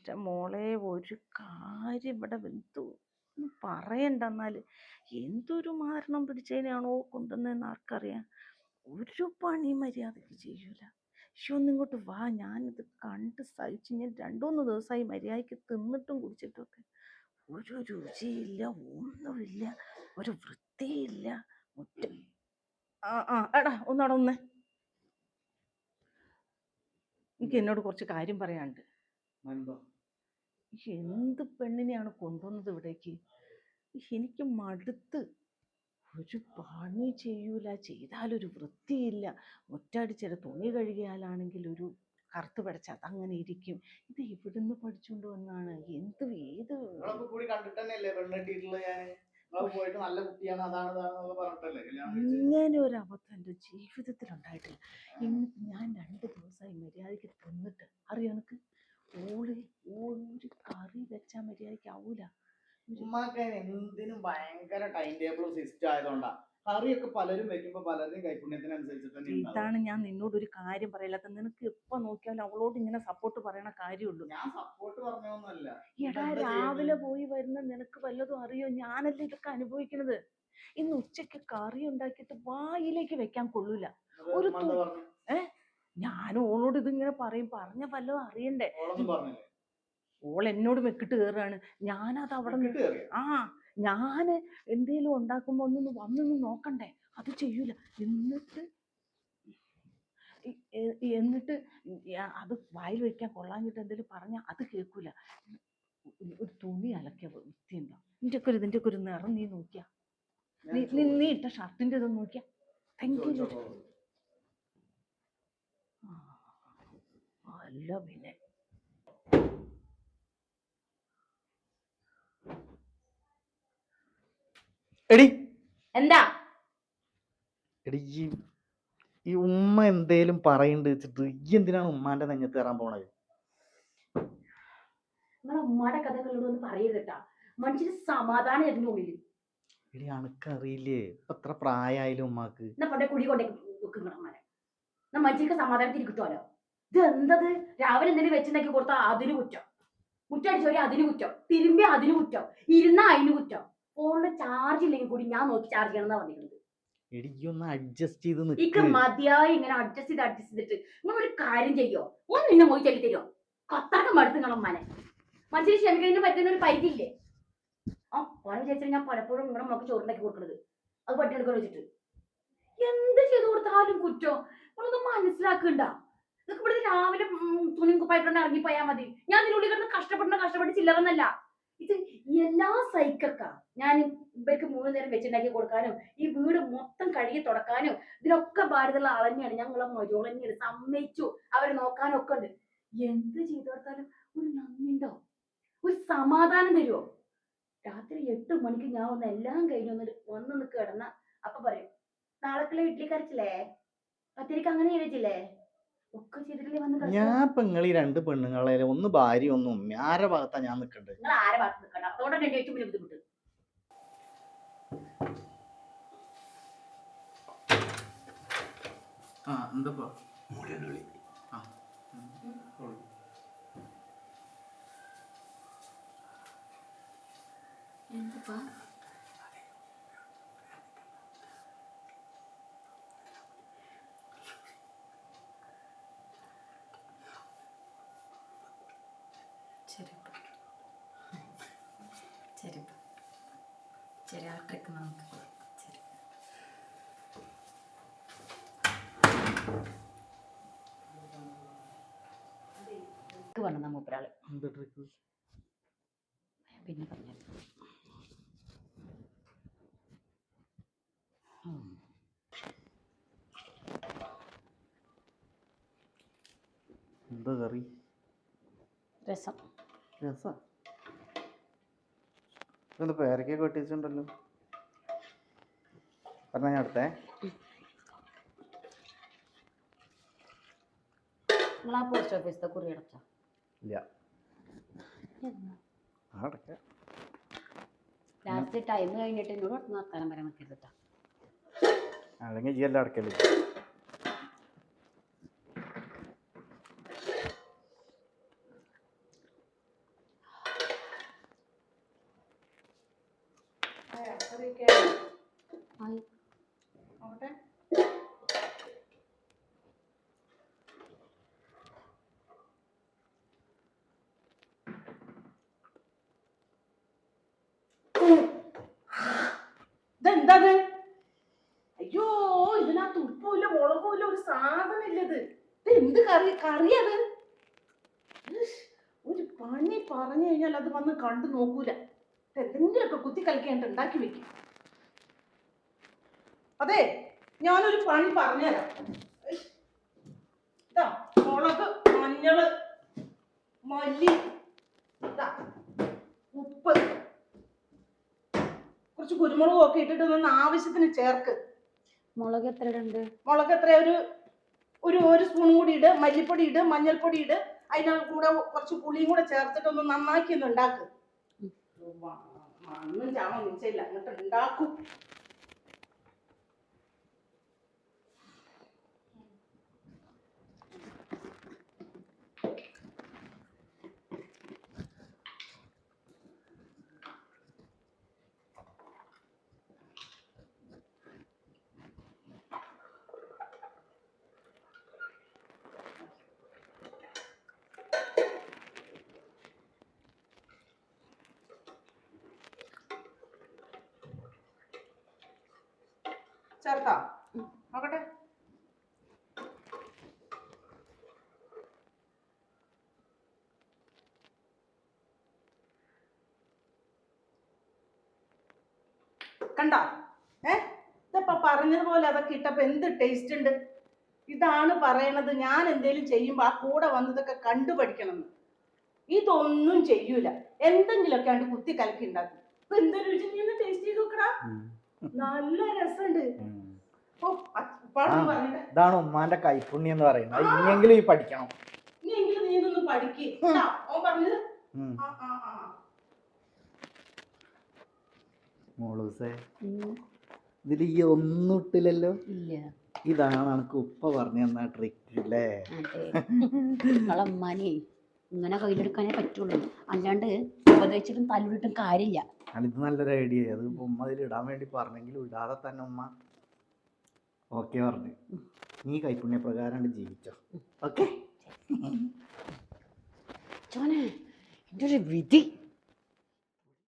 എന്റെ മോളെ ഒരു കാര്യം ഇവിടെ എന്തോ ഒന്നും പറയണ്ട എന്നാൽ എന്തൊരു മാരണം പിടിച്ചതിനാണോ കൊണ്ടുവന്നതെന്ന് ആർക്കറിയാം. ഒരു പണി മര്യാദയ്ക്ക് ചെയ്യൂല. ഷോ ഒന്നിങ്ങോട്ട് വാ. ഞാനിത് കണ്ട് സഹിച്ച് ഞാൻ രണ്ടുമൂന്ന് ദിവസമായി മര്യാദയ്ക്ക് തിന്നിട്ടും കുടിച്ചിട്ടൊക്കെ. ഒരു രുചിയില്ല ഒന്നുമില്ല ഒരു വൃത്തിയില്ല. മുറ്റം. ആ ആ എടാ ഒന്നവിടെ ഒന്ന് എനിക്ക് എന്നോട് കുറച്ച് കാര്യം പറയാനുണ്ട്. എന്താ എന്ത് പെണ്ണിനെയാണ് കൊണ്ടുവന്നത് ഇവിടേക്ക്? എനിക്ക് മടുത്ത്. ഒരു പണി ചെയ്യൂല ചെയ്താലൊരു വൃത്തിയില്ല. മുറ്റടിച്ചിട്ട് തുണി കഴുകിയാലാണെങ്കിൽ ഒരു കറുത്ത് പടച്ച അതങ്ങനെ ഇരിക്കും. ഇത് എവിടുന്ന് പഠിച്ചുകൊണ്ട് വന്നാണ്? എന്ത് ഏത്? ഇങ്ങനെ ഒരു അബദ്ധം എന്റെ ജീവിതത്തിൽ ഉണ്ടായിട്ടില്ല ഇന്ന് ഞാൻ രണ്ട് ദിവസമായി മര്യാദയ്ക്ക് തിന്നിട്ട് അറിയോ എനിക്ക് ഓൾ ഒരു കറി മര്യാദയ്ക്ക് ആവൂല ഉമ്മാക്ക് എന്തിനും ഭയങ്കര ടൈം ടേബിളും സിസ്റ്റം ആയതുകൊണ്ടാ. കറിയൊക്കെ പലരും വെക്കുമ്പോ പലരുടെയും കൈപുണ്യത്തിനനുസരിച്ചിട്ട് തന്നെ ഉണ്ടാവും. ഇതാണ് ഞാൻ നിന്നോട് ഒരു കാര്യം പറയില്ലാത്ത നിനക്ക് എപ്പോ നോക്കിയാലും അവളോട് ഇങ്ങനെ സപ്പോർട്ട് പറയണ കാര്യമുള്ളൂ. ഞാൻ സപ്പോർട്ട് പറഞ്ഞൊന്നുമല്ല എടാ രാവിലെ പോയി വരുന്ന നിനക്ക് വല്ലതും അറിയോ? ഞാനല്ലേ ഇതൊക്കെ അനുഭവിക്കണത്. ഇന്ന് ഉച്ചയ്ക്ക് കറി ഉണ്ടാക്കിയിട്ട് വായിലേക്ക് വെക്കാൻ കൊള്ളൂല. ഒരു ഉമ്മ എന്താ തു-? ഞാൻ ഓളോട് ഇതിങ്ങനെ പറയും. പറഞ്ഞ വല്ലതും അറിയണ്ടേ? ഓളൊന്നും പറഞ്ഞില്ലേ? ഓൾ എന്നോട് മെക്കിട്ട് കയറുകയാണ് ഞാനത് അവിടെ നിന്ന് ആ ഞാൻ എന്തേലും ഉണ്ടാക്കുമ്പോ ഒന്നൊന്ന് വന്നൊന്ന് നോക്കണ്ടേ? അത് ചെയ്യൂല. എന്നിട്ട് എന്നിട്ട് അത് വായിൽ വെക്കാൻ കൊള്ളാഞ്ഞിട്ട് എന്തേലും പറഞ്ഞാൽ അത് കേൾക്കൂല. ഒരു- തുണി അലക്കിയ വൃത്തിയുണ്ടോ നിന്റെ ഒക്കെ ഒരു ഇതിന്റെ ഒക്കെ ഒരു നിറം നീ നോക്കിയാ. നീ. നീ ഇട്ട ഷർട്ടിന്റെ ഇതൊന്ന് നോക്കിയാ. താങ്ക് യു അല്ല പിന്നെ. എടി. എന്താ? എടി ഈ ഈ ഉമ്മ എന്തേലും പറയണ്ട് വെച്ചിട്ട് ഈ എന്തിനാണ് ഉമ്മാന്റെ നെഞ്ഞത്ത് കയറാൻ പോണത്? നിങ്ങളെ ഉമ്മാടെ കഥകളോട് ഒന്ന് പറയരുത് കേട്ടാ മനുഷ്യന് സമാധാനം ഇതിന്റെ ഉള്ളിൽ എടി അനക്കറിയില്ലേ? ഇപ്പൊ എത്ര പ്രായമായാലും ഉമ്മാക്ക്? എന്നാ പണ്ടേ കുടി കൊണ്ടേ വെക്കും അമ്മനെ എന്നാ മനുഷ്യർക്ക് സമാധാനത്തിന് കിട്ടുമല്ലോ ഇത് എന്തത്? രാവിലെ എന്തെങ്കിലും വെച്ചുണ്ടാക്കി കൊടുത്താൽ അതിന് കുറ്റം. മുറ്റടിച്ചവരെ അതിന് കുറ്റം. തിരുമ്പി അതിന് കുറ്റം. ഇരുന്ന അതിന് കുറ്റം. ഫോണിൽ ചാർജ് ഇല്ലെങ്കിൽ കൂടി ഞാൻ നോക്കി ചാർജ് ചെയ്യണം എന്നാ പറഞ്ഞിരിക്കുന്നത്. എടി ഒന്ന് അഡ്ജസ്റ്റ് ചെയ്ത് നിൽക്ക് മതിയായി ഇങ്ങനെ അഡ്ജസ്റ്റ് ചെയ്ത് അഡ്ജസ്റ്റ് ചെയ്തിട്ട് നിങ്ങൾ ഒരു കാര്യം ചെയ്യോ? ഒന്ന് നിന്നെ മോയി ചൊല്ലി തരുമോ കൊത്താക്കം മടുത്ത് നിങ്ങൾ മനെ. മനുഷ്യന് ക്ഷമിക്കുന്നതിന് പറ്റുന്ന ഒരു പരിധിയില്ലേ ആ പല വിചാരിച്ചാൽ ഞാൻ പലപ്പോഴും നിങ്ങളുടെ മോക്ക് ചോറുണ്ടാക്കി കൊടുക്കുന്നത് അത് പട്ടിയെടുക്കാൻ വെച്ചിട്ട്. എന്ത് ചെയ്തു കൊടുത്താലും കുറ്റം? നിങ്ങളൊന്നും മനസ്സിലാക്കണ്ട. ഇതൊക്കെ ഇവിടെ രാവിലെ തുണിയും കുപ്പായിട്ടുണ്ട് ഇറങ്ങിപ്പോയാൽ മതി. ഞാൻ ഇതിനുള്ളിൽ കിടന്ന് കഷ്ടപ്പെടുന്ന കഷ്ടപ്പെട്ട് ചില്ലറന്നല്ല. ഇത് എല്ലാ സൈക്കൾക്കാ ഞാൻ ഇവർക്ക് മൂന്ന് നേരം വെച്ചുണ്ടാക്കി കൊടുക്കാനും ഈ വീട് മൊത്തം കഴുകി തുടക്കാനും ഇതിനൊക്കെ അളഞ്ഞാണ് തന്നെയാണ് ഞങ്ങളെ മജോൾ തന്നെയാണ് സമ്മതിച്ചു. അവരെ നോക്കാനും ഒക്കെ ഉണ്ട്. എന്ത് ചെയ്തു കൊടുത്താലും ഒരു നന്ദിണ്ടോ? ഒരു സമാധാനം തരുമോ രാത്രി എട്ട് മണിക്ക് ഞാൻ ഒന്ന് എല്ലാം കഴിഞ്ഞു ഒന്ന് വന്നൊന്ന് കിടന്ന അപ്പൊ പറയും നാളെക്കുള്ള ഇഡ്ഡലി കരച്ചില്ലേ പത്തിരിക്ക് അങ്ങനെ ചെയ്തില്ലേ ഞാൻ ഇപ്പൊ നിങ്ങൾ ഈ രണ്ട് പെണ്ണുങ്ങളെ ഒന്ന് ഭാര്യ ഒന്നും ഉമ്മ ആരെ ഭാഗത്താ ഞാൻ നിക്കണ്ടത് നിങ്ങൾ ആരെ ഭാഗത്ത് ചെറിയ ട്രിക്ക് നമുക്ക് വേണം നമ്മ ഒരാൾ. പിന്നെ പറഞ്ഞു എന്താ കറി? രസം. രസാ? ഇതെന്താ പേരക്കൊക്കെ കെട്ടിച്ചിട്ടുണ്ടല്ലോ. പറഞ്ഞ ഞാൻ അടുത്തേ പോസ്റ്റ് ഓഫീസിലെ കുറി അടച്ചോ. ഇല്ല. ആ ലാസ്റ്റ് ടൈം കഴിഞ്ഞിട്ട് എന്നോട് പറയാൻ നിൽക്കരുത് കേട്ടോ അത് അയ്യോ ഇതിനകത്ത് ഉപ്പുമില്ല മുളകുമില്ല ഒരു സാധനം ഇല്ലത് ഇത് എന്ത് കറി കറിയത്? ഒരു പണി പറഞ്ഞു കഴിഞ്ഞാൽ അത് വന്ന് കണ്ടു നോക്കൂല. എന്തെങ്കിലുമൊക്കെ കുത്തി കളിക്കാണ്ട് ഉണ്ടാക്കി വെക്കും. അതെ ഞാനൊരു പണി പറഞ്ഞുതരാം. മുളക് മഞ്ഞൾ മല്ലി കുരുമുളകും ഒക്കെ ഇട്ടിട്ട് ഒന്ന് ആവശ്യത്തിന് ചേർക്ക്. മുളക് എത്ര മുളക് എത്ര ഒരു ഒരു ഒരു സ്പൂണും കൂടി ഇട്. മല്ലിപ്പൊടി ഇട് മഞ്ഞൾപ്പൊടി ഇട്. അതിനകത്ത് കൂടെ കുറച്ച് പുളിയും കൂടെ ചേർത്തിട്ട് ഒന്ന് നന്നാക്കി ഒന്ന് ഉണ്ടാക്ക്. ചാമം നിശ്ചയില്ല എന്നിട്ട് ഉണ്ടാക്കും. ചേർത്താ? നോക്കട്ടെ. കണ്ട? ഏ? ഇതപ്പ പറഞ്ഞതുപോലെ അതൊക്കെ ഇട്ടപ്പോ എന്ത് ടേസ്റ്റ് ഉണ്ട്? ഇതാണ് പറയണത്. ഞാൻ എന്തേലും ചെയ്യുമ്പോ ആ കൂടെ വന്നതൊക്കെ കണ്ടു പഠിക്കണമെന്ന്. ഇതൊന്നും ചെയ്യൂല. എന്തെങ്കിലുമൊക്കെ ആണ്ട് കുത്തി കലക്കി ഉണ്ടാക്കും. ഇപ്പൊ എന്ത് രുചി? നീ ഒന്ന് ടേസ്റ്റ് ചെയ്ത് നോക്കടാ. നല്ല രസമുണ്ട് ഇതാണ് ഉമ്മാന്റെ കൈപ്പുണ്യം എന്ന് പറയുന്നത്. ഇനിയെങ്കിലും ഈ പഠിക്കണം. ഇതിൽ മോളൂസേ ഇതിൽ ഈ ഒന്നും ഇട്ടില്ലല്ലോ ഇല്ല. ഇതാണ് എനിക്ക് ഉപ്പ പറഞ്ഞു തന്ന ട്രിക്ക് അല്ലേ അതെ. നിങ്ങളെ ഉമ്മാനെ ഇങ്ങനെ കയ്യിലെടുക്കാനേ പറ്റുള്ളൂ. അല്ലാണ്ട് ഉപദേശിച്ചിട്ടും തല്ലിട്ടും കാര്യമില്ല. ഇത് നല്ലൊരു ഐഡിയ. അത് ഉമ്മ അതിൽ ഇടാൻ വേണ്ടി പറഞ്ഞെങ്കിലും ഇടാതെ തന്നെ ഉമ്മ ഓക്കെ പറഞ്ഞു. നീ കൈപ്പുണ്യ പ്രകാരം ജീവിച്ചോ. ഓക്കെ? ചോനെ എന്റെ ഒരു വിധി.